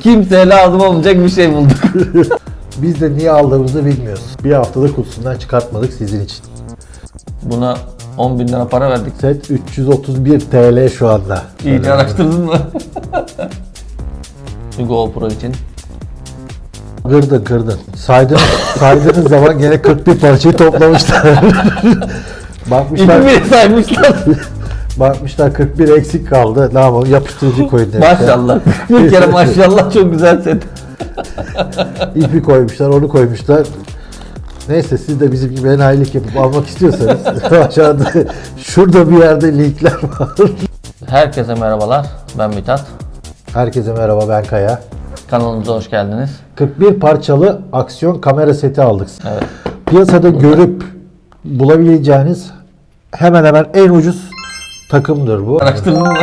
Kimseye lazım olmayacak bir şey bulduk. Biz de niye aldığımızı bilmiyoruz. Bir haftada kutusundan çıkartmadık sizin için. Buna 10 bin lira para verdik. Set 331 TL şu anda. İyice araştırdın mı? GoPro için. Kırdın kırdın. Saydın, saydığınız zaman gene 41 parçayı toplamışlar. bakmışlar, bir saymışlar. Bakmışlar 41 eksik kaldı. Ne yapalım yapıştırıcı koyun demişler. maşallah. Bir kere maşallah çok güzel set. İpi koymuşlar, onu koymuşlar. Neyse siz de bizim gibi enayilik yapıp almak istiyorsanız aşağıda şurada bir yerde linkler var. Herkese merhabalar. Ben Mithat. Herkese merhaba ben Kaya. Kanalımıza hoş geldiniz. 41 parçalı aksiyon kamera seti aldık. Evet. Piyasada görüp bulabileceğiniz hemen hemen en ucuz takımdır bu. Araştırdın mı?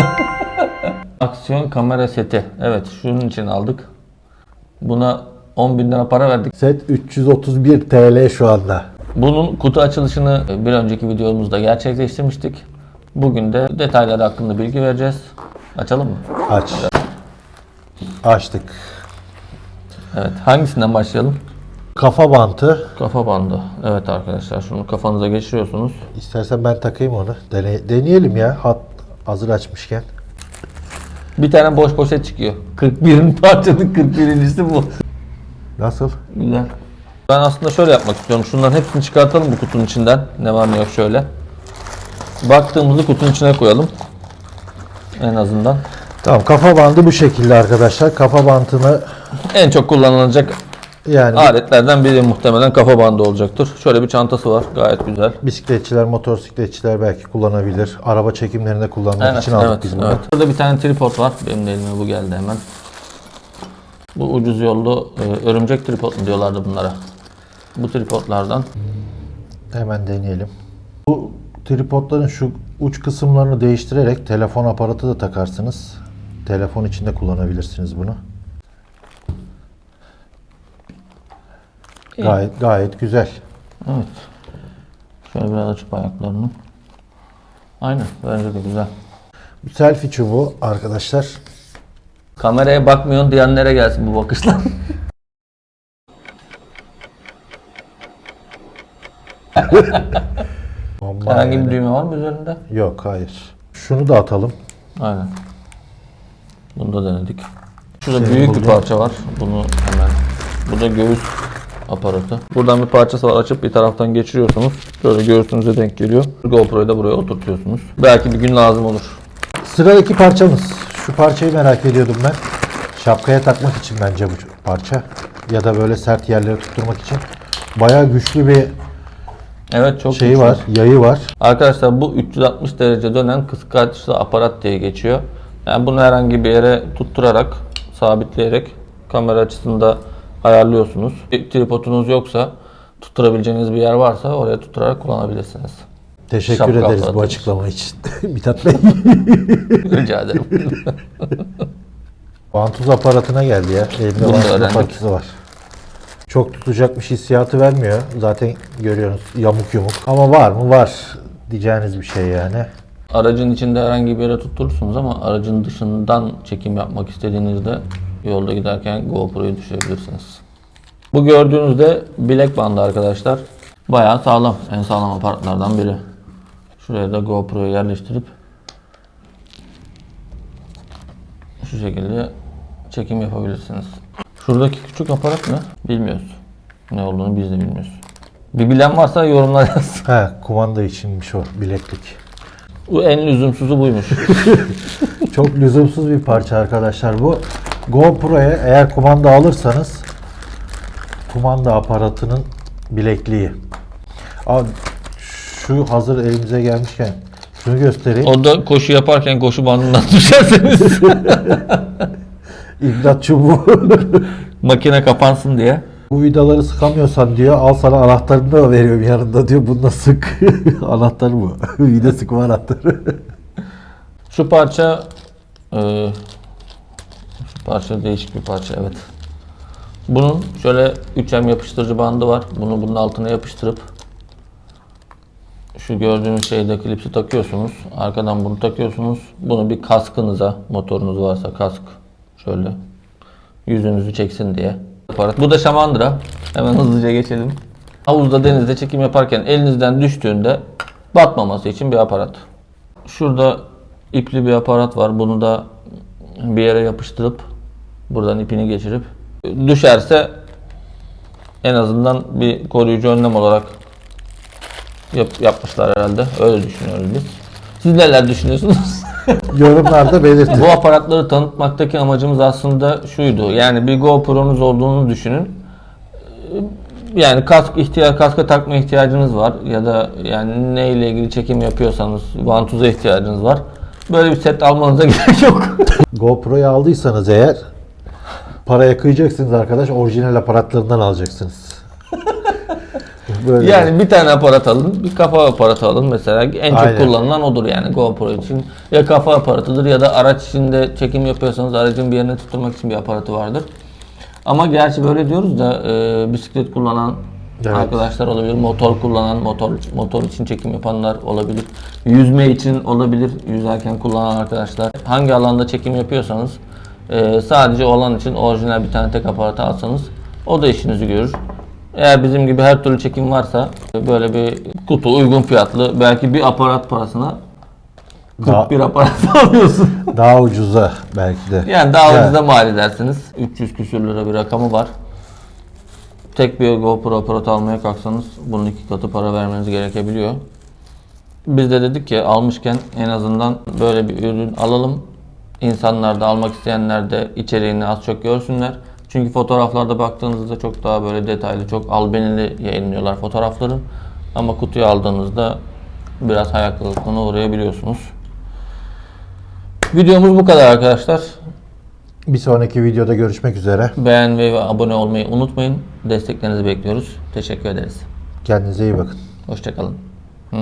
Aksiyon kamera seti. Evet şunun için aldık. Buna 10 bin lira para verdik. Set 331 TL şu anda. Bunun kutu açılışını bir önceki videomuzda gerçekleştirmiştik. Bugün de detayları hakkında bilgi vereceğiz. Açalım mı? Aç. Açtık. Evet. Hangisinden başlayalım? Kafa bantı. Kafa bandı. Evet arkadaşlar şunu kafanıza geçiriyorsunuz. İstersen ben takayım onu. Dene- deneyelim ya. Hat hazır açmışken. Bir tane boş poşet çıkıyor. 41'in parçanın 41.si bu. Nasıl? Güzel. Ben aslında şöyle yapmak istiyorum. Şunların hepsini çıkartalım bu kutunun içinden. Ne var ne yok şöyle. Baktığımızı kutunun içine koyalım. En azından. Tamam kafa bandı bu şekilde arkadaşlar. Kafa bantını En çok kullanılacak yani aletlerden biri muhtemelen kafa bandı olacaktır. Şöyle bir çantası var. Gayet güzel. bisikletçiler, motosikletçiler belki kullanabilir. Araba çekimlerinde kullanmak için aldık evet, biz bunu. evet. Burada bir tane tripod var. Benim de elime bu geldi hemen. Bu ucuz yollu e, örümcek tripod mu diyorlardı bunlara. Bu tripodlardan Hemen deneyelim. Bu tripodların şu uç kısımlarını değiştirerek telefon aparatı da takarsınız. Telefon içinde kullanabilirsiniz bunu. Gayet gayet güzel. Evet. Şöyle biraz açıp ayaklarını. Aynen. Bence de güzel. Bu selfie çubuğu arkadaşlar. Kameraya bakmıyorsun diyenlere gelsin bu bakışlar. Herhangi bir düğme var mı üzerinde? Yok hayır. Şunu da atalım. Aynen. Bunu da denedik. Şurada Şey büyük bir buldum. parça var. Bunu hemen. Bu da göğüs aparatı. Buradan bir parçası var. Açıp bir taraftan geçiriyorsunuz. Böyle göğsünüze denk geliyor. GoPro'yu da buraya oturtuyorsunuz. Belki bir gün lazım olur. Sıradaki parçamız. Şu parçayı merak ediyordum ben. Şapkaya takmak için bence bu parça. Ya da böyle sert yerlere tutturmak için. Bayağı güçlü bir Evet çok şeyi güçlü. var, yayı var. Arkadaşlar bu 360 derece dönen kıskaçlı aparat diye geçiyor. Yani bunu herhangi bir yere tutturarak, sabitleyerek kamera açısında ayarlıyorsunuz. Tripodunuz yoksa tutturabileceğiniz bir yer varsa oraya tutturarak kullanabilirsiniz. Teşekkür Şapka ederiz bu açıklama için. Mithat Bey. Rica ederim. Vantuz aparatına geldi ya. Elimde Bunu vantuz aparatı var. Çok tutacakmış hissiyatı vermiyor. Zaten görüyorsunuz yamuk yumuk. Ama var mı? Var. Diyeceğiniz bir şey yani. Aracın içinde herhangi bir yere tutturursunuz ama aracın dışından çekim yapmak istediğinizde yolda giderken GoPro'yu düşürebilirsiniz. Bu gördüğünüzde bilek bandı arkadaşlar. Bayağı sağlam. En sağlam aparatlardan biri. Şuraya da GoPro'yu yerleştirip şu şekilde çekim yapabilirsiniz. Şuradaki küçük aparat ne? Bilmiyoruz. Ne olduğunu biz de bilmiyoruz. Bir bilen varsa yorumlara yazsın. He, kumanda içinmiş o bileklik. Bu en lüzumsuzu buymuş. Çok lüzumsuz bir parça arkadaşlar bu. GoPro'ya eğer kumanda alırsanız kumanda aparatının bilekliği. Abi şu hazır elimize gelmişken şunu göstereyim. O da koşu yaparken koşu bandından düşerseniz İmdat çubuğu. makine kapansın diye. Bu vidaları sıkamıyorsan diyor al sana anahtarını da veriyorum yanında diyor. Bununla sık. Anahtarı bu. Vida sıkma anahtarı. Şu parça e, parça değişik bir parça evet. Bunun şöyle 3M yapıştırıcı bandı var. Bunu bunun altına yapıştırıp şu gördüğünüz şeyde klipsi takıyorsunuz. Arkadan bunu takıyorsunuz. Bunu bir kaskınıza, motorunuz varsa kask şöyle yüzünüzü çeksin diye. Bu da şamandıra. Hemen hızlıca geçelim. Havuzda denizde çekim yaparken elinizden düştüğünde batmaması için bir aparat. Şurada ipli bir aparat var. Bunu da bir yere yapıştırıp buradan ipini geçirip düşerse en azından bir koruyucu önlem olarak yap- yapmışlar herhalde. Öyle düşünüyoruz biz. Siz neler düşünüyorsunuz? Yorumlarda belirtin. Bu aparatları tanıtmaktaki amacımız aslında şuydu. Yani bir GoPro'nuz olduğunu düşünün. Ee, Yani kask ihtiyaç kaska takma ihtiyacınız var ya da yani neyle ilgili çekim yapıyorsanız vantuza ihtiyacınız var. Böyle bir set almanıza gerek yok. GoPro'yu aldıysanız eğer paraya kıyacaksınız arkadaş orijinal aparatlarından alacaksınız. Böyle Yani bir tane aparat alın, bir kafa aparatı alın mesela. En çok Aynen. kullanılan odur yani GoPro için. Ya kafa aparatıdır ya da araç içinde çekim yapıyorsanız aracın bir yerine tutturmak için bir aparatı vardır. Ama gerçi böyle diyoruz da e, bisiklet kullanan Evet. arkadaşlar olabilir, motor kullanan, motor motor için çekim yapanlar olabilir, yüzme için olabilir, yüzerken kullanan arkadaşlar. Hangi alanda çekim yapıyorsanız e, sadece o alan için orijinal bir tane tek aparatı alsanız o da işinizi görür. Eğer bizim gibi her türlü çekim varsa böyle bir kutu uygun fiyatlı belki bir aparat parasına Daha- 41 aparat alıyorsun. daha ucuza belki de. Yani daha Yani. ucuza mal edersiniz. 300 küsür lira bir rakamı var. Tek bir GoPro aparatı almaya kalksanız bunun iki katı para vermeniz gerekebiliyor. Biz de dedik ki almışken en azından böyle bir ürün alalım. İnsanlar da almak isteyenler de içeriğini az çok görsünler. Çünkü fotoğraflarda baktığınızda çok daha böyle detaylı, çok albenili yayınlıyorlar fotoğrafları. Ama kutuyu aldığınızda biraz hayal kırıklığına uğrayabiliyorsunuz. Videomuz bu kadar arkadaşlar. Bir sonraki videoda görüşmek üzere. Beğenmeyi ve abone olmayı unutmayın. Desteklerinizi bekliyoruz. Teşekkür ederiz. Kendinize iyi bakın. Hoşçakalın. Hı.